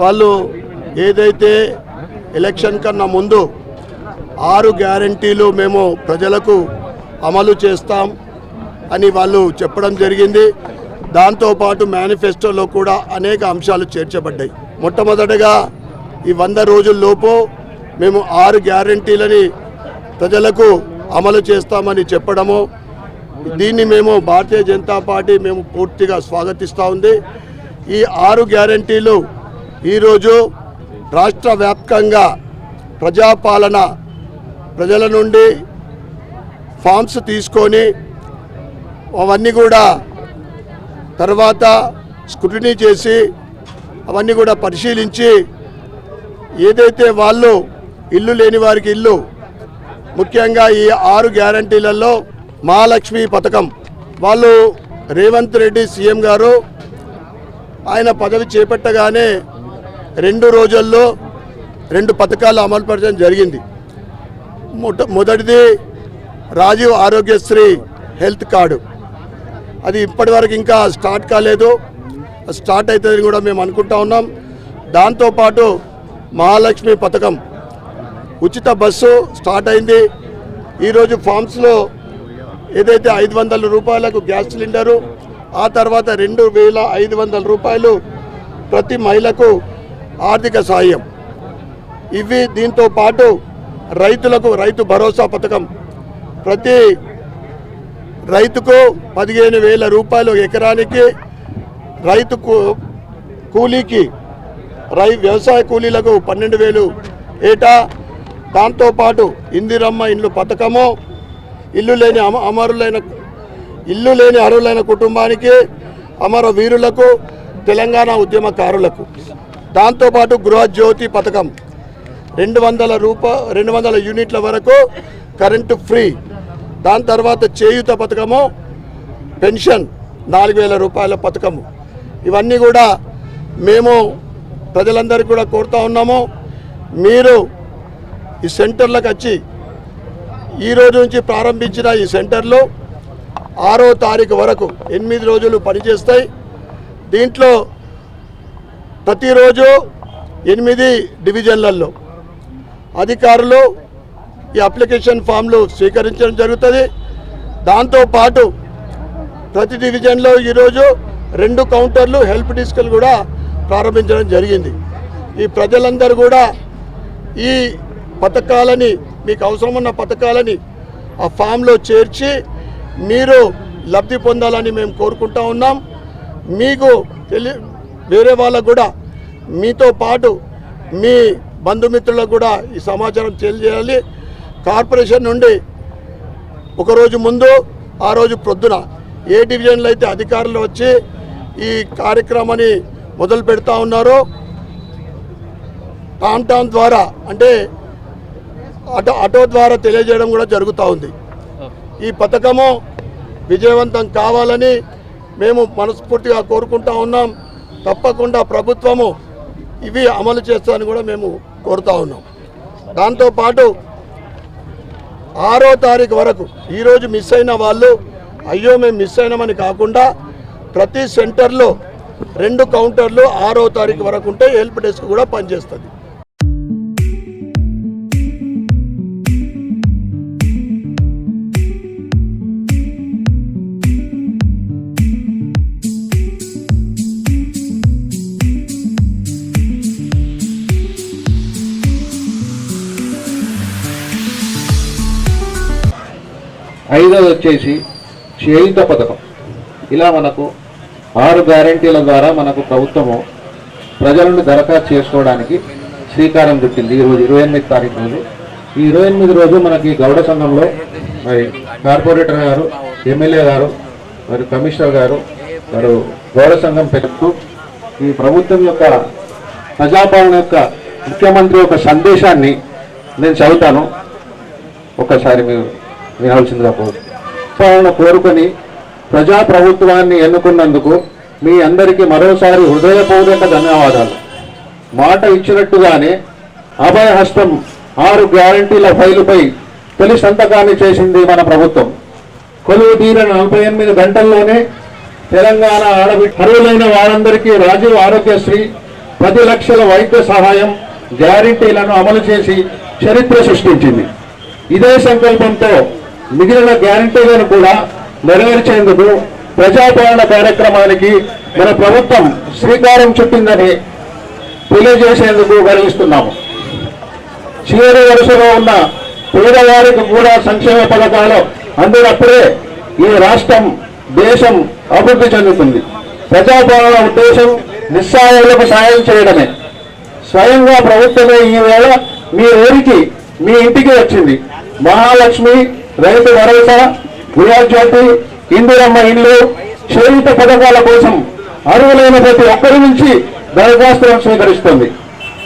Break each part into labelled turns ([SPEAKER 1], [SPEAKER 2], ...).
[SPEAKER 1] వాళ్ళు ఏదైతే ఎలక్షన్ కన్నా ముందు ఆరు గ్యారంటీలు మేము ప్రజలకు అమలు చేస్తాం అని వాళ్ళు చెప్పడం జరిగింది. దాంతోపాటు మేనిఫెస్టోలో కూడా అనేక అంశాలు చేర్చబడ్డాయి. మొట్టమొదటగా ఈ వంద రోజుల్లోపు మేము ఆరు గ్యారంటీలని ప్రజలకు అమలు చేస్తామని చెప్పడము. దీన్ని మేము భారతీయ జనతా పార్టీ మేము పూర్తిగా స్వాగతిస్తూ ఉంది. ఈ ఆరు గ్యారంటీలు ఈరోజు రాష్ట్ర వ్యాప్తంగా ప్రజాపాలన ప్రజల నుండి ఫామ్స్ తీసుకొని అవన్నీ కూడా తర్వాత స్క్రూటినీ చేసి అవన్నీ కూడా పరిశీలించి ఏదైతే వాళ్ళు ఇల్లు లేని వారికి ఇల్లు ముఖ్యంగా ఈ ఆరు గ్యారంటీలలో మహాలక్ష్మి పథకం. వాళ్ళు రేవంత్ రెడ్డి సీఎం గారు ఆయన పదవి చేపట్టగానే రెండు రోజుల్లో రెండు పథకాలు అమలుపరచడం జరిగింది. మొట మొదటిది రాజీవ్ ఆరోగ్యశ్రీ హెల్త్ కార్డు. అది ఇప్పటివరకు ఇంకా స్టార్ట్ కాలేదు. స్టార్ట్ అవుతుందని కూడా మేము అనుకుంటా ఉన్నాం. దాంతోపాటు మహాలక్ష్మి పథకం. ఉచిత బస్సు స్టార్ట్ అయింది. ఈరోజు ఫామ్స్లో ఏదైతే ఐదు వందల రూపాయలకు గ్యాస్ సిలిండరు ఆ తర్వాత రెండు వేల ఐదు వందల రూపాయలు ప్రతి మహిళకు ఆర్థిక సాయం. ఇవి దీంతో పాటు రైతులకు రైతు భరోసా పథకం. ప్రతి రైతుకు పదిహేను వేల రూపాయలు ఎకరానికి రైతుకు కూలీకి రై వ్యవసాయ కూలీలకు పన్నెండు వేలు ఏటా. దాంతోపాటు ఇందిరమ్మ ఇండ్లు పథకము ఇల్లు లేని అమ అమరులైన ఇల్లు లేని అర్హులైన కుటుంబానికి అమర వీరులకు తెలంగాణ ఉద్యమకారులకు. దాంతోపాటు గృహజ్యోతి పథకం. రెండు వందల రూప రెండు వందల యూనిట్ల వరకు కరెంటు ఫ్రీ. దాని తర్వాత చేయూత పథకము పెన్షన్ నాలుగు వేల రూపాయల పథకము. ఇవన్నీ కూడా మేము ప్రజలందరికీ కూడా కోరుతా ఉన్నాము. మీరు ఈ సెంటర్లకు వచ్చి ఈ రోజు నుంచి ప్రారంభించిన ఈ సెంటర్లు ఆరో తారీఖు వరకు ఎనిమిది రోజులు పనిచేస్తాయి. దీంట్లో ప్రతిరోజు ఎనిమిది డివిజన్లలో అధికారులు ఈ అప్లికేషన్ ఫామ్లు స్వీకరించడం జరుగుతుంది. దాంతోపాటు ప్రతి డివిజన్లో ఈరోజు రెండు కౌంటర్లు హెల్ప్ డెస్క్లు కూడా ప్రారంభించడం జరిగింది. ఈ ప్రజలందరూ కూడా ఈ పథకాలని మీకు అవసరమున్న పథకాలని ఆ ఫామ్లో చేర్చి మీరు లబ్ధి పొందాలని మేము కోరుకుంటా ఉన్నాం. మీకు తెలి వేరే వాళ్ళకు కూడా మీతో పాటు మీ బంధుమిత్రులకు కూడా ఈ సమాచారం తెలియజేయాలి. కార్పొరేషన్ నుండి ఒకరోజు ముందు ఆ రోజు ప్రొద్దున ఏ డివిజన్లో అయితే అధికారులు వచ్చి ఈ కార్యక్రమాన్ని మొదలు పెడతా ఉన్నారో టామ్ టామ్ ద్వారా అంటే ఆటో ఆటో ద్వారా తెలియజేయడం కూడా జరుగుతూ ఉంది. ఈ పథకము విజయవంతం కావాలని మేము మనస్ఫూర్తిగా కోరుకుంటా ఉన్నాం. తప్పకుండా ప్రభుత్వము ఇవి అమలు చేస్తామని కూడా మేము కోరుతా ఉన్నాం. దాంతోపాటు ఆరో తారీఖు వరకు ఈరోజు మిస్ అయిన వాళ్ళు అయ్యో మేము మిస్ అయినామని కాకుండా ప్రతి సెంటర్లో రెండు కౌంటర్లు ఆరో తారీఖు వరకు ఉంటే హెల్ప్ డెస్క్ కూడా పనిచేస్తుంది.
[SPEAKER 2] ఐదోది వచ్చేసి చేయుత పథకం. ఇలా మనకు ఆరు గ్యారంటీల ద్వారా మనకు ప్రభుత్వము ప్రజలను దరఖాస్తు చేసుకోవడానికి శ్రీకారం చుట్టింది ఈరోజు ఇరవై ఎనిమిది తారీఖు రోజు. ఈ ఇరవై ఎనిమిది రోజు మనకి గౌడ సంఘంలో మరి కార్పొరేటర్ గారు ఎమ్మెల్యే గారు మరి కమిషనర్ గారు మరి గౌడ సంఘం పెడుతూ ఈ ప్రభుత్వం యొక్క ప్రజాపాలన యొక్క ముఖ్యమంత్రి యొక్క సందేశాన్ని నేను చదువుతాను. ఒకసారి మీరు వినాల్సిందిగా కోరు కోరుకొని ప్రజా ప్రభుత్వాన్ని ఎన్నుకున్నందుకు మీ అందరికీ మరోసారి హృదయపూర్వక ధన్యవాదాలు. మాట ఇచ్చినట్టుగానే అభయహస్తం ఆరు గ్యారంటీల ఫైలుపై తొలి సంతకాన్ని చేసింది మన ప్రభుత్వం. కొలువు తీరిన నలభై ఎనిమిది గంటల్లోనే తెలంగాణ ఆడబిడ్డ అర్హులైన వారందరికీ రాజీవ్ ఆరోగ్యశ్రీ పది లక్షల వైద్య సహాయం గ్యారంటీలను అమలు చేసి చరిత్ర సృష్టించింది. ఇదే సంకల్పంతో మిగిలిన గ్యారంటీలను కూడా నెరవేర్చేందుకు ప్రజాపాలన కార్యక్రమానికి మన ప్రభుత్వం శ్రీకారం చుట్టిందని తెలియజేసేందుకు గర్విస్తున్నాము. చివరి వరుసలో ఉన్న పేదవారికి కూడా సంక్షేమ పథకాలు అందినప్పుడే ఈ రాష్ట్రం దేశం అభివృద్ధి చెందుతుంది. ప్రజాపాలన ఉద్దేశం నిస్సాయులకు సాయం చేయడమే. స్వయంగా ప్రభుత్వమే ఈవేళ మీ ఊరికి మీ ఇంటికి వచ్చింది. మహాలక్ష్మి రైతు భరోసా గృహజ్యోతి ఇందిరమ్మ ఇల్లు చేయుత పథకాల కోసం అర్హులైన ప్రతి ఒక్కరి నుంచి దరఖాస్తులను స్వీకరిస్తుంది.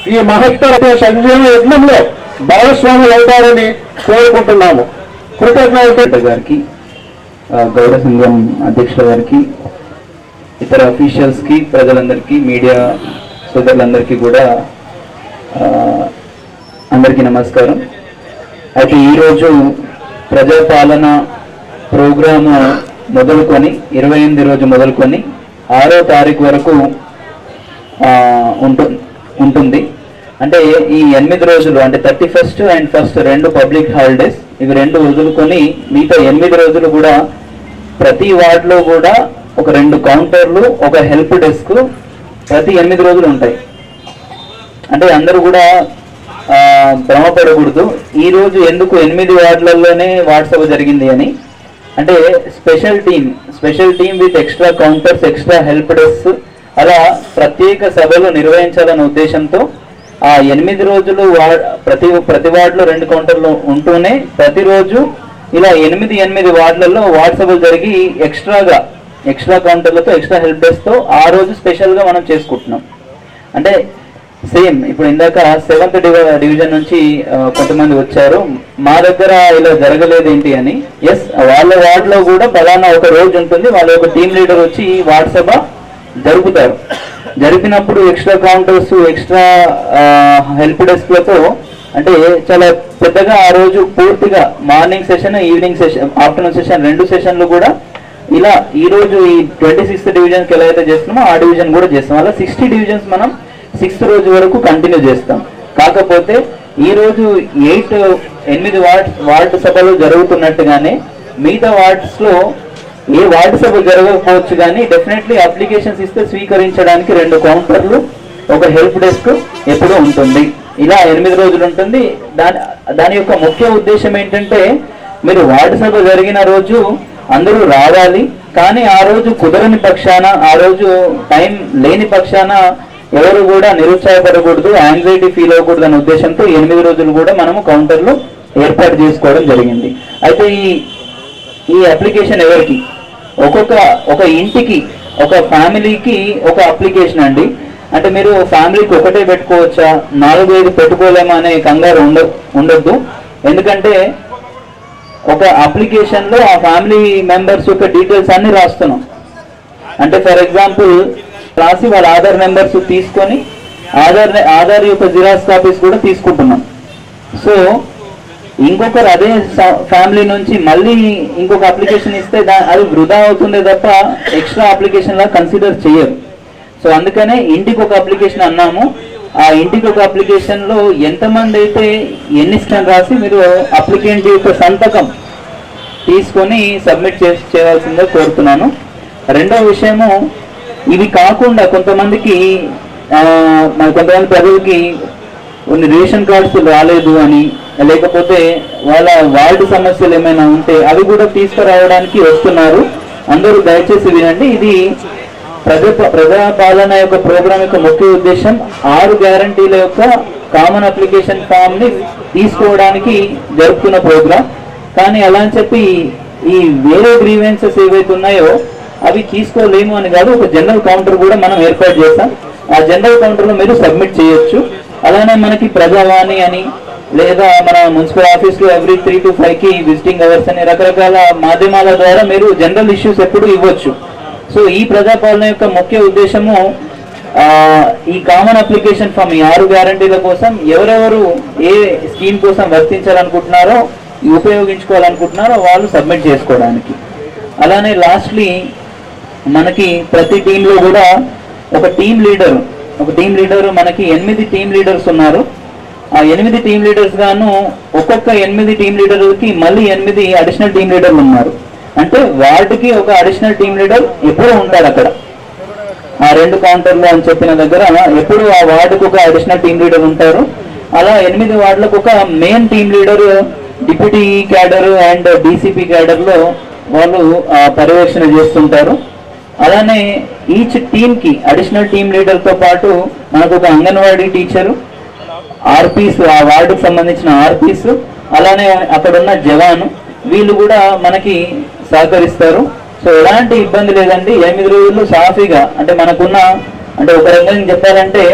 [SPEAKER 2] ఈ మహత్తర సంజీవ యజ్ఞంలో భాగస్వాములు అవుతారని కోరుకుంటున్నాము. కృతజ్ఞత
[SPEAKER 3] గారికి ఆ, గౌడ సంఘం అధ్యక్షుల గారికి ఇతర అఫీషియల్స్కి ప్రజలందరికీ మీడియా సోదరులందరికీ కూడా అందరికీ నమస్కారం. అయితే ఈరోజు ప్రజాపాలన ప్రోగ్రాము మొదలుకొని ఇరవై ఎనిమిది రోజు మొదలుకొని ఆరో తారీఖు వరకు ఉంటు- ఉంటుంది. అంటే ఈ ఎనిమిది రోజులు అంటే థర్టీ ఫస్ట్ అండ్ ఫస్ట్ రెండు పబ్లిక్ హాలిడేస్ ఇవి రెండు వదులుకొని మిగతా ఎనిమిది రోజులు కూడా ప్రతి వార్డులో కూడా ఒక రెండు కౌంటర్లు ఒక హెల్ప్ డెస్క్ ప్రతి ఎనిమిది రోజులు ఉంటాయి. అంటే అందరూ కూడా భ్రమపడకూడదు. ఈరోజు ఎందుకు ఎనిమిది వార్డులలోనే వాట్సాప్ జరిగింది అని? అంటే special team special team with extra counters extra help desk అలా ప్రత్యేక సభలు నిర్వహించాలనే ఉద్దేశంతో ఆ ఎనిమిది రోజులు వా- ప్రతి ప్రతి వార్డులో రెండు కౌంటర్లు ఉంటూనే ప్రతిరోజు ఇలా ఎనిమిది ఎనిమిది వార్డులలో వాట్సప్లు జరిగి ఎక్స్ట్రాగా ఎక్స్ట్రా కౌంటర్లతో ఎక్స్ట్రా హెల్ప్ డెస్క్తో ఆ రోజు స్పెషల్గా మనం చేసుకుంటున్నాం. అంటే సేమ్. ఇప్పుడు ఇందాక సెవెంత్ డివిజన్ నుంచి కొంతమంది వచ్చారు. మా దగ్గర ఇలా జరగలేదు ఏంటి అని. ఎస్ వాళ్ళ వార్డులో కూడా ఫలానా ఒక రోజు ఉంటుంది. వాళ్ళ యొక్క టీం లీడర్ వచ్చి వాట్సాప్ జరుపుతారు. జరిపినప్పుడు ఎక్స్ట్రా కౌంటర్స్ ఎక్స్ట్రా హెల్ప్ డెస్క్లతో అంటే చాలా పెద్దగా ఆ రోజు పూర్తిగా morning session evening session afternoon session రెండు సెషన్లు కూడా ఇలా ఈ రోజు ఈ ట్వంటీ సిక్స్త్ డివిజన్కి ఎలా అయితే చేస్తున్నామో ఆ డివిజన్ కూడా చేస్తాం అలా సిక్స్టీ డివిజన్స్ మనం సిక్స్త్ రోజు వరకు కంటిన్యూ చేస్తాం. కాకపోతే ఈరోజు ఎయిట్ ఎనిమిది వార్డ్ వార్డు సభలు జరుగుతున్నట్టుగానే మిగతా వార్డ్స్లో ఏ వార్డు సభ జరగకపోవచ్చు కానీ డెఫినెట్లీ అప్లికేషన్స్ ఇస్తే స్వీకరించడానికి రెండు కౌంటర్లు ఒక హెల్ప్ డెస్క్ ఎప్పుడూ ఉంటుంది. ఇలా ఎనిమిది రోజులు ఉంటుంది. దాని దాని యొక్క ముఖ్య ఉద్దేశం ఏంటంటే మీరు వార్డు సభ జరిగిన రోజు అందరూ రావాలి. కానీ ఆ రోజు కుదరని పక్షాన ఆ రోజు టైం లేని పక్షాన ఎవరు కూడా నిరుత్సాహపడకూడదు యాంగ్జైటీ ఫీల్ అవ్వకూడదు అనే ఉద్దేశంతో ఎనిమిది రోజులు కూడా మనము కౌంటర్లు ఏర్పాటు చేసుకోవడం జరిగింది. అయితే ఈ ఈ అప్లికేషన్ ఎవరికి? ఒక్కొక్క ఒక ఇంటికి ఒక ఫ్యామిలీకి ఒక అప్లికేషన్ అండి. అంటే మీరు ఫ్యామిలీకి ఒకటే పెట్టుకోవచ్చా? నాలుగు ఐదు పెట్టుకోలేమా అనే కంగారు ఉండ ఉండొద్దు. ఎందుకంటే ఒక అప్లికేషన్లో ఆ ఫ్యామిలీ మెంబర్స్ యొక్క డీటెయిల్స్ అన్ని రాస్తున్నాం. అంటే ఫర్ ఎగ్జాంపుల్ రాసి వాళ్ళ ఆధార్ నెంబర్స్ తీసుకొని ఆధార్ ఆధార్ యొక్క జిరాక్స్ కాపీస్ కూడా తీసుకుంటున్నాం. సో ఇంకొకరు అదే ఫ్యామిలీ నుంచి మళ్ళీ ఇంకొక అప్లికేషన్ ఇస్తే అది వృధా అవుతుందే తప్ప ఎక్స్ట్రా అప్లికేషన్ లా కన్సిడర్ చేయరు. సో అందుకనే ఇంటికి ఒక అప్లికేషన్ అన్నాము. ఆ ఇంటికి ఒక అప్లికేషన్లో ఎంతమంది అయితే ఎన్ని స్కాన్ రాసి మీరు అప్లికెంట్ యొక్క సంతకం తీసుకొని సబ్మిట్ చేసి చేయాల్సిందే కోరుతున్నాను. రెండో విషయము ఇవి కాకుండా కొంతమందికి మన కొంతమంది ప్రజలకి కొన్ని రేషన్ కార్డ్స్ రాలేదు అని లేకపోతే వాళ్ళ వార్డు సమస్యలు ఏమైనా ఉంటే అవి కూడా తీసుకురావడానికి వస్తున్నారు. అందరూ దయచేసి వినండి. ఇది ప్రజా ప్రజాపాలన యొక్క ప్రోగ్రామ్ యొక్క ముఖ్య ఉద్దేశం. ఆరు గ్యారంటీల యొక్క కామన్ అప్లికేషన్ ఫామ్ని తీసుకోవడానికి జరుపుతున్న ప్రోగ్రామ్. కానీ అలా అని చెప్పి ఈ వేరే గ్రీవెన్సెస్ ఏవైతే ఉన్నాయో అవి తీసుకోలేము అని కాదు ఒక జనరల్ కౌంటర్ కూడా మనం ఏర్పాటు చేస్తాం. ఆ జనరల్ కౌంటర్లో మీరు సబ్మిట్ చేయొచ్చు. అలానే మనకి ప్రజావాణి అని లేదా మన మున్సిపల్ ఆఫీస్లో ఎవ్రీ త్రీ టు ఫైవ్కి విజిటింగ్ అవర్స్ అని రకరకాల మాధ్యమాల ద్వారా మీరు జనరల్ ఇష్యూస్ ఎప్పుడు ఇవ్వచ్చు. సో ఈ ప్రజాపాలన యొక్క ముఖ్య ఉద్దేశము ఈ కామన్ అప్లికేషన్ ఫామ్ ఈ ఆరు గ్యారంటీల కోసం ఎవరెవరు ఏ స్కీమ్ కోసం వర్తించాలనుకుంటున్నారో ఉపయోగించుకోవాలనుకుంటున్నారో వాళ్ళు సబ్మిట్ చేసుకోవడానికి. అలానే లాస్ట్లీ మనకి ప్రతి టీంలో కూడా ఒక టీం లీడర్ ఒక టీం లీడర్ మనకి ఎనిమిది టీం లీడర్స్ ఉన్నారు. ఆ ఎనిమిది టీం లీడర్స్ గాను ఒక్కొక్క ఎనిమిది టీం లీడర్కి మళ్ళీ ఎనిమిది అడిషనల్ టీం లీడర్లు ఉన్నారు. అంటే వార్డుకి ఒక అడిషనల్ టీం లీడర్ ఎప్పుడూ ఉంటాడు అక్కడ. ఆ రెండు కౌంటర్లు అని చెప్పిన దగ్గర ఎప్పుడు ఆ వార్డుకు ఒక అడిషనల్ టీం లీడర్ ఉంటారు. అలా ఎనిమిది వార్డులకు ఒక main team leader deputy cadre and DCP క్యాడర్లో వాళ్ళు పర్యవేక్షణ చేస్తుంటారు. అలానే ఈచ్ టీమ్కి అడిషనల్ టీం లీడర్తో పాటు మనకు ఒక అంగన్వాడీ టీచరు ఆర్పీస్ ఆ వార్డుకు సంబంధించిన ఆర్పీస్ అలానే అక్కడున్న జవాను వీళ్ళు కూడా మనకి సహకరిస్తారు. సో ఎలాంటి ఇబ్బంది లేదండి. ఎనిమిది రోజులు సాఫీగా అంటే మనకున్న అంటే ఒక రకంగా చెప్పాలంటే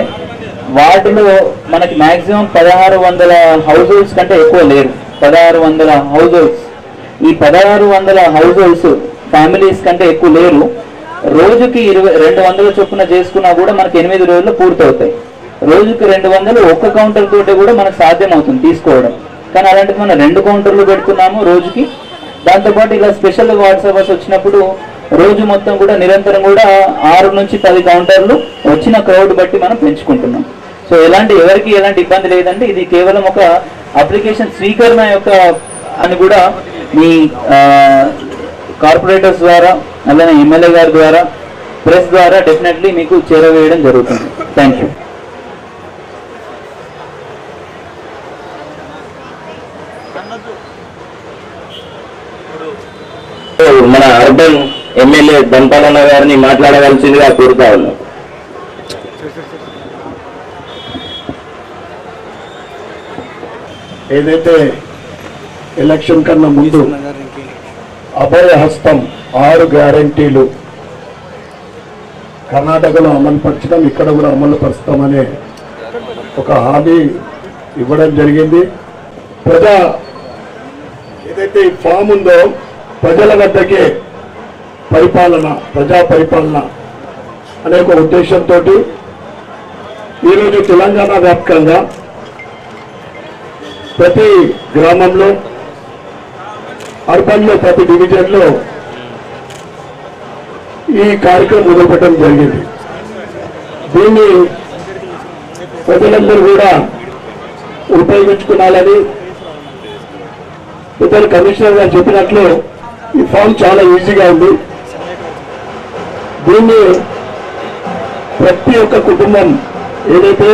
[SPEAKER 3] వార్డులో మనకి మాక్సిమం పదహారు వందల హౌస్ హోల్డ్స్ కంటే ఎక్కువ లేరు. పదహారు వందల హౌస్ హోల్డ్స్ ఈ పదహారు వందల హౌస్ హోల్డ్స్ ఫ్యామిలీస్ కంటే ఎక్కువ లేరు. రోజుకి ఇరవై రెండు వందల చొప్పున చేసుకున్నా కూడా మనకి ఎనిమిది రోజులు పూర్తవుతాయి. రోజుకి రెండు వందలు ఒక్క కౌంటర్ తోటి కూడా మనకు సాధ్యం అవుతుంది తీసుకోవడం. కానీ అలాంటిది మనం రెండు కౌంటర్లు పెడుతున్నాము రోజుకి. దాంతోపాటు ఇలా స్పెషల్ వాట్సాప్స్ వచ్చినప్పుడు రోజు మొత్తం కూడా నిరంతరం కూడా ఆరు నుంచి పది కౌంటర్లు వచ్చిన క్రౌడ్ బట్టి మనం పెంచుకుంటున్నాం. సో ఎలాంటి ఎవరికి ఎలాంటి ఇబ్బంది లేదంటే ఇది కేవలం ఒక అప్లికేషన్ స్వీకరణ యొక్క అని కూడా మీ కార్పొరేటర్స్ ద్వారా అలానే ఎమ్మెల్యే గారి ద్వారా ప్రెస్ ద్వారా డెఫినెట్లీ మీకు చేరవేయడం జరుగుతుంది. థ్యాంక్ యూ
[SPEAKER 4] మన అర్బన్ ఎమ్మెల్యే దంపాలన్న గారిని మాట్లాడవలసిందిగా కోరుతా ఉన్నాం.
[SPEAKER 1] ఏదైతే ఎలక్షన్ కన్నా ముందు అభయ హస్తం ఆరు గ్యారంటీలు. కర్ణాటకలో అమలు పరచడం ఇక్కడ కూడా అమలుపరుస్తామనే ఒక హామీ ఇవ్వడం జరిగింది. ప్రజా ఏదైతే ఈ ఫామ్ ఉందో ప్రజల వద్దకే పరిపాలన ప్రజా పరిపాలన అనే ఒక ఉద్దేశంతో ఈరోజు తెలంగాణ వ్యాప్తంగా ప్రతి గ్రామంలో అర్బన్లో ప్రతి డివిజన్లో ఈ కార్యక్రమం మొదలుపెట్టడం జరిగింది. దీన్ని ప్రజలందరూ కూడా ఉపయోగించుకోవాలని ఇతర కమిషనర్ గారు చెప్పినట్లు ఈ ఫామ్ చాలా ఈజీగా ఉంది. దీన్ని ప్రతి ఒక్క కుటుంబం ఏదైతే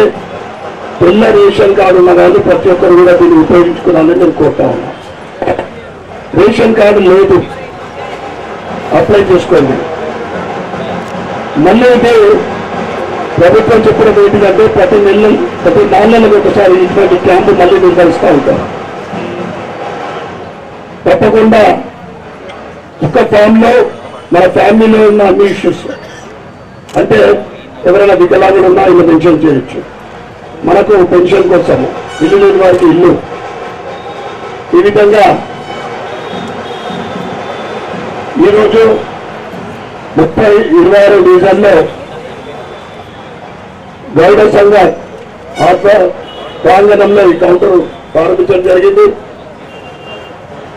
[SPEAKER 1] తెల్ల రేషన్ కార్డు ఉన్న వాళ్ళు ప్రతి ఒక్కరు కూడా దీన్ని ఉపయోగించుకోవాలని నేను కోరుతా ఉన్నా. రేషన్ కార్డు లేదు. అప్లై చేసుకోండి. మళ్ళీ ఇది ప్రభుత్వం చెప్పినది ఏంటిదంటే ప్రతి నెల ప్రతి నాలుగు ఒకసారి ఇటువంటి క్యాంపు మళ్ళీ నిర్వహిస్తూ ఉంటారు. తప్పకుండా ఒక ఫామ్లో మన ఫ్యామిలీలో ఉన్న అన్ని ఇష్యూస్ అంటే ఎవరైనా వికలాంగులు ఉన్నా ఇలా పెన్షన్ చేయొచ్చు. మనకు పెన్షన్ కోసం ఇల్లు లేని వారికి ఇల్లు. ఈ విధంగా ఈరోజు ముప్పై ఇరవై ఆరు డివిజన్లో గౌడ సంఘ ఆత్మ ప్రాంగణంలో ఈ కౌంటర్ ప్రారంభించడం జరిగింది.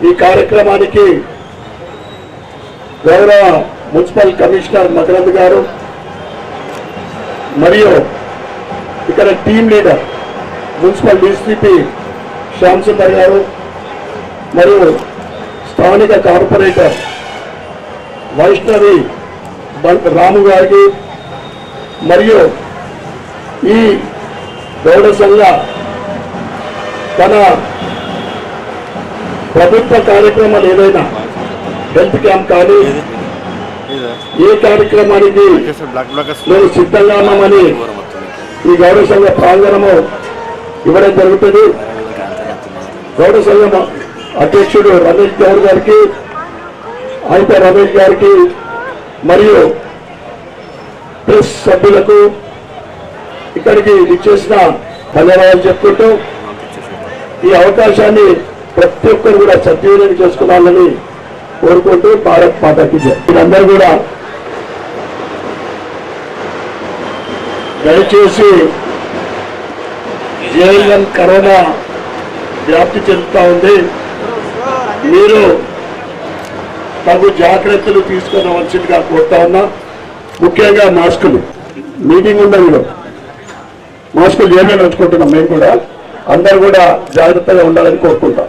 [SPEAKER 1] ఈ కార్యక్రమానికి గౌరవ మున్సిపల్ కమిషనర్ మకరంద్ గారు మరియు ఇక్కడ team leader municipal DCP Shyam Sundar గారు మరియు స్థానిక కార్పొరేటర్ వైష్ణవి రాము గారికి మరియు ఈ గౌడ సంఘ తన ప్రభుత్వ కార్యక్రమాలు ఏదైనా హెల్త్ క్యాంప్ కానీ ఏ కార్యక్రమానికి మేము సిద్ధంగా ఉన్నామని ఈ గౌరవ సంఘ ప్రాంగణము ఇవ్వడం జరుగుతుంది. గౌరవ సంఘం అధ్యక్షుడు రమేష్ గౌడ్ గారికి అయితే రమేష్ గారికి మరియు ప్రెస్ సభ్యులకు ఇక్కడికి ఇచ్చేసిన ధన్యవాదాలు చెప్పుకుంటూ ఈ అవకాశాన్ని ప్రతి ఒక్కరు కూడా సద్వినియోగం చేసుకోవాలని కోరుకుంటూ భారత్ మాతాకి మీరందరూ కూడా దయచేసి ఏఎల్ఎన్ కరోనా వ్యాప్తి చెందుతా ఉంది. మీరు తగు జాగ్రత్తలు తీసుకునవలసిందిగా కోరుతా ఉన్నా. ముఖ్యంగా మాస్కులు. మీటింగ్ ఉండదు మాస్కులు ఏమైనా ఉంచుకుంటున్నాం మేము కూడా. అందరు కూడా జాగ్రత్తగా ఉండాలని కోరుకుంటాం.